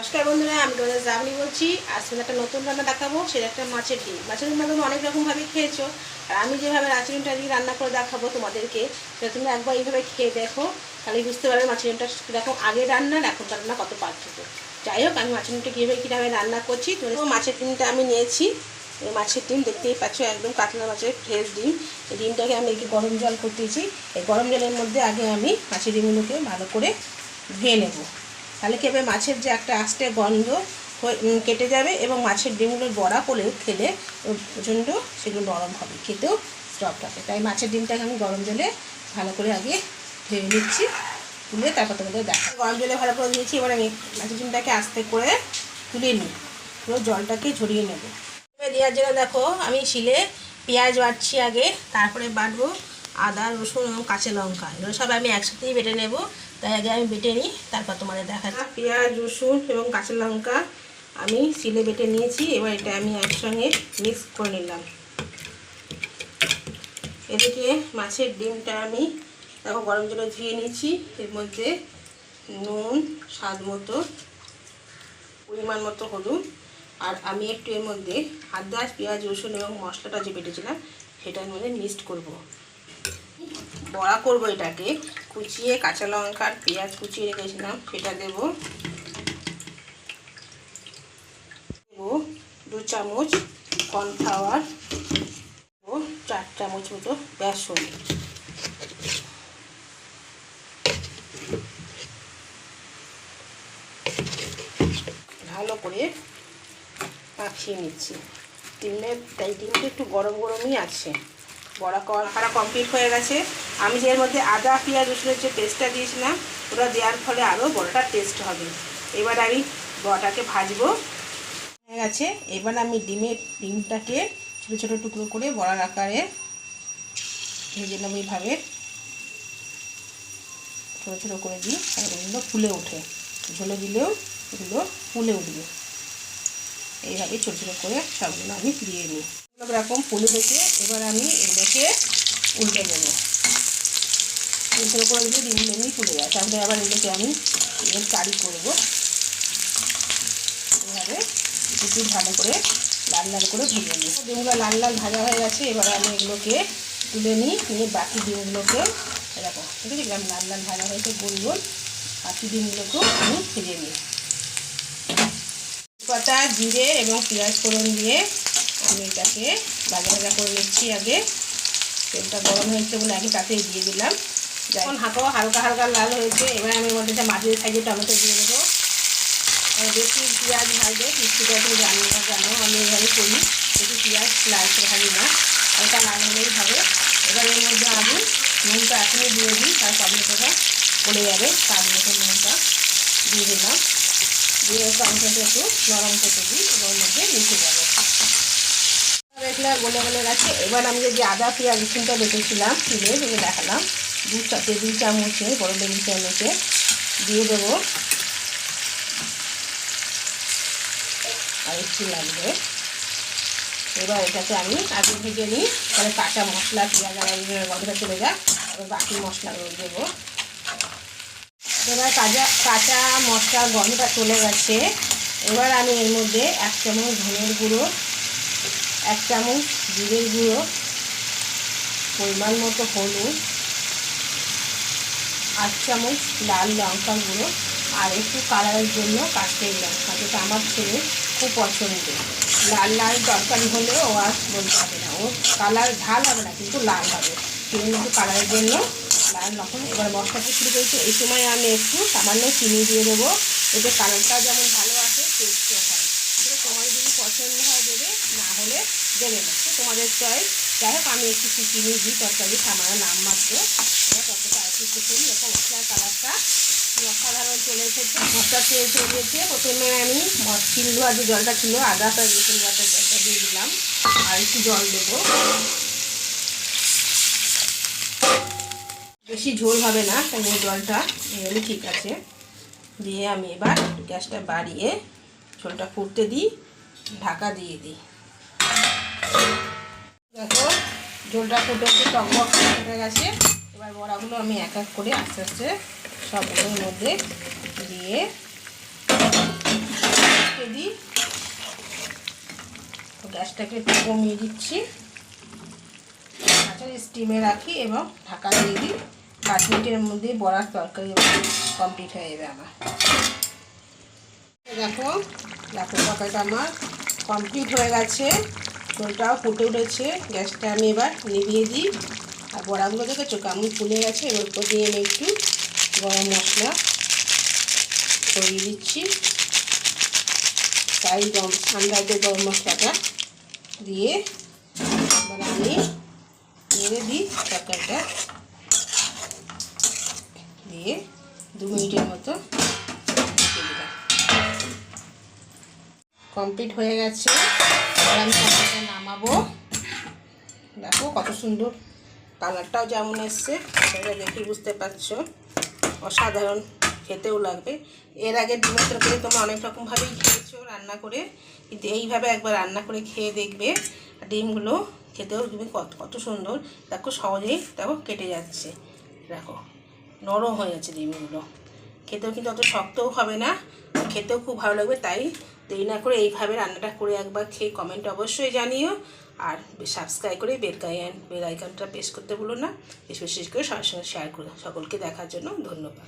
নমস্কার বন্ধুরা, আমি তোমাদের জাবনি বলছি। আজ তোমাদের একটা নতুন রান্না দেখাবো, সেটা একটা মাছের ডিম। মাছের ডিমটা তুমি অনেক রকমভাবে খেয়েছো। আর আমি যেভাবে মাছের ডিমটা আজকে রান্না করে দেখাবো তোমাদেরকে, সেটা তুমি একবার এইভাবে খেয়ে দেখো, তাহলে বুঝতে পারবে মাছের ডিমটা দেখো আগে রান্না এখনকার রান্না কত পার্থক্য। যাই হোক, আমি মাছের ডিমটা কীভাবে কীভাবে রান্না করছি তো মাছের ডিমটা আমি নিয়েছি। এই মাছের ডিম দেখতেই পাচ্ছ, একদম কাতলা মাছের ফ্রেশ ডিম। এই ডিমটাকে আমি একটু গরম জল করতেছি এই গরম জলের মধ্যে আগে আমি মাছের ডিমগুলোকে ভালো করে ধুয়ে নেব। তাহলে কি হবে মাছের যে একটা আস্তে গন্ধ কেটে যাবে এবং মাছের ডিমগুলোর বড়া করে খেলে প্রচণ্ড সেগুলো নরম হবে, খেতেও সফট হবে তাই মাছের ডিমটাকে আমি গরম জলে ভালো করে আগে ধুয়ে নিচ্ছি, তুলে তারপর তোমাদের দেখা গরম জলে ভালো করে দিয়েছি এবার আমি মাছের ডিমটাকে আস্তে করে তুলে নিই, পুরো জলটাকে ঝরিয়ে নেব। দেওয়ার জন্য দেখো, আমি শিলে পেঁয়াজ বাটছি আগে, তারপরে বাটবো আদা, রসুন এবং কাঁচা লঙ্কা, এগুলো সব আমি একসাথেই বেটে নেব। তাই আগে আমি বেটে নিই, তারপর তোমাদের দেখা পেঁয়াজ, রসুন এবং কাঁচা লঙ্কা আমি শিলে বেটে নিয়েছি, এবার এটা আমি একসঙ্গে মিক্স করে নিলাম। এদিকে মাছের ডিমটা আমি দেখো গরম জলে ধুয়ে নিয়েছি, এর মধ্যে নুন, স্বাদ মতো, পরিমাণ মতো হলুদ, আর আমি একটু এর মধ্যে আদা পেঁয়াজ, রসুন এবং মশলাটা যে বেটেছিলাম, সেটার মধ্যে মিক্সড করব। বড়া করব এটাকে। কুচিয়ে কাঁচা লঙ্কা আর পেঁয়াজ কুচিয়ে রেখেছিলাম, সেটা দেব। দেবো দু চামচ কর্নফ্লাওয়ার ও চার চামচ মতো বেসন। ভালো করে মাখিয়ে নিচ্ছি। ডিমের তাই ডিমটা একটু গরম গরমই আছে। বড়া করা কমপ্লিট হয়ে গেছে। আমি যে এর মধ্যে আদা, পেঁয়াজ, রসুনের যে পেস্টটা দিয়েছিলাম, ওটা দেওয়ার ফলে আরও বড়াটা টেস্ট হবে। এবার আমি বড়াটাকে ভাজবো। হয়ে গেছে। এবার আমি ডিমের ডিমটাকে ছোটো ছোটো টুকরো করে বড়ার আকারে ভেজে নেব এইভাবে। ছোটো ছোটো করে দিই আর এগুলো ফুলে ওঠে। ঝোলে দিলেও এগুলো ফুলে উঠবে। এইভাবে ছোটো ছোটো করে সবগুলো আমি দিয়ে নিই। সব রকম ফুলে রেখে এবার আমি এগুলোকে উল্টে দেবো উল্টে করে দিলে ডিম এমনি ফুলে যায়। তারপরে আবার এগুলোকে আমি এর কারি করব। এভাবে একটু ভালো করে লাল লাল করে ভেজে নিই ডিমগুলো লাল লাল ভাজা হয়ে গেছে, এবার আমি এগুলোকে তুলে নিই। নিয়ে বাকি ডিমগুলোকে এরকম, ঠিক আছে? এরকম লাল লাল ভাজা হয়েছে, গোল গোল। বাকি ডিমগুলোকেও আমি ভেজে নিই। পাতা জিরে এবং পেঁয়াজ ফোড়ন দিয়ে এটাকে ভাজা ভাজা করে নিচ্ছি আগে। তেলটা গরম হয়েছে বলে আগে তাতেই দিয়ে দিলাম। যখন হাঁকাও হালকা হালকা লাল হয়েছে। এবার আমি মধ্যে মাঝের সাইজে টমেটো দিয়ে দেবো। আর বেশি পেঁয়াজ ভাজবে মিষ্টিটা তুমি জানি না, জানো, আমি এভাবে করি। বেশি পেঁয়াজ লালচে ভাজি না। হালকা লাল হলেই হবে। এবার এর মধ্যে আমি নুনটা এখনই দিয়ে দিই, তার টমেটোটা পড়ে যাবে। তার মতো নুনটা দিয়ে দিলাম। দিয়ে টমেটোটা একটু নরম করতে দিই, এবার মধ্যে মিশে যাবে। দেখলাম গলে গলে গেছে। এবার আমি যে আদা, পেঁয়াজ, রসুনটা বেটেছিলাম, তুলে ভেঙে দেখালাম। দু দুই চামচে, বড় লেবু চামচে দিয়ে দেবো। আর একটু লাগবে। এবার এটাকে আমি আগে ভেজে নিই, তাহলে কাঁচা মশলা, পেঁয়াজ আর গন্ধটা চলে যায় এবার বাকি মশলাগুলো দেবো। এবার কাঁচা কাঁচা মশলার গন্ধটা চলে গেছে। এবার আমি এর মধ্যে এক চামচ ধনের গুঁড়ো এক চামচ জিরের গুঁড়ো, পরিমাণ মতো হলুদ আট চামচ লাল লঙ্কা গুঁড়ো, আর একটু কালারের জন্য কাশ্মীর লঙ্কা, যেটা আমার ছেলে খুব পছন্দ। লাল লাল তরকারি হলে ও আর বলতে হবে না। ও কালার ঝাল হবে না, কিন্তু লাল হবে। একটু কালারের জন্য লাল লঙ্কা। এবার মশলাটা শুরু করেছি। এই সময় আমি একটু সামান্য চিনি দিয়ে দেবো। এতে কালারটা যেমন ভালো আসে টেস্টও হয় তো তোমার যদি পছন্দ হয় দেবে না হলে দেবে না। তোমাদের চয়েস। যাই হোক, আমি একটু চিনি দিই, তরকারি সামান্য নাম মাত্র। তরকারিটা মশলার কালারটা অসাধারণ চলে এসেছে। মশলা তেল চলিয়েছে প্রথমে আমি তিল ধোয়া, যে জলটা ছিল, আদা আর রসুন বাটার জলটা দিয়ে দিলাম। আর একটু জল দেবো। বেশি ঝোল হবে না, তাই জলটা এলে ঠিক আছে। দিয়ে আমি এবার গ্যাসটা বাড়িয়ে ঝোলটা ফুটতে দিই, ঢাকা দিয়ে দিই দেখো ঝোলটা ফুটে একটু টকবক ফুটে গেছে। এবার বড়াগুলো আমি এক এক করে আস্তে আস্তে সবগুলোর মধ্যে দিয়ে দিই। গ্যাসটাকে একটু কমিয়ে দিচ্ছি। আচ্ছা স্টিমে রাখি এবং ঢাকা দিয়ে দিই। পাঁচ মিনিটের মধ্যে বড়ার তরকারি কমপ্লিট হয়ে যাবে আমার। দেখো দেখো তরকারিটা আমার কমপ্লিট হয়ে গেছে। ঝোলটাও ফুটে উঠেছে। গ্যাসটা আমি এবার নিভিয়ে দিই। আর বড়াগুলো দেখেছ? কেমন ফুলে গেছে? এবার উপর দিয়ে আমি একটু গরম মশলা ছড়িয়ে দিচ্ছি। তাই গরম ঠান্ডাতে গরম মশলাটা দিয়ে এবার আমি নেড়ে দিই তরকারিটা। দিয়ে দু মিনিটের মতো কমপ্লিট হয়ে গেছে। আমি নামাবো। দেখো কত সুন্দর কালারটাও যেমন এসছে সেটা দেখে বুঝতে পারছ। অসাধারণ, খেতেও লাগবে। এর আগে ডিমের তরকারি তোমরা অনেক রকমভাবেই খেয়েছো রান্না করে, কিন্তু এইভাবে একবার রান্না করে খেয়ে দেখবে ডিমগুলো খেতেও তুমি কত কত সুন্দর। দেখো সহজেই দেখো কেটে যাচ্ছে। দেখো, নরম হয়ে যাচ্ছে ডিমগুলো। খেতেও কিন্তু অত শক্তও হবে না, খেতেও খুব ভালো লাগবে, তাই দেরি না করে এইভাবে রান্নাটা করে একবার খেয়ে কমেন্ট অবশ্যই জানিও। আর সাবস্ক্রাইব করে বেলকাইন বেল আইকনটা প্রেস করতে বলো না। বিশেষ করে সবার সঙ্গে শেয়ার করো সকলকে দেখার জন্য ধন্যবাদ।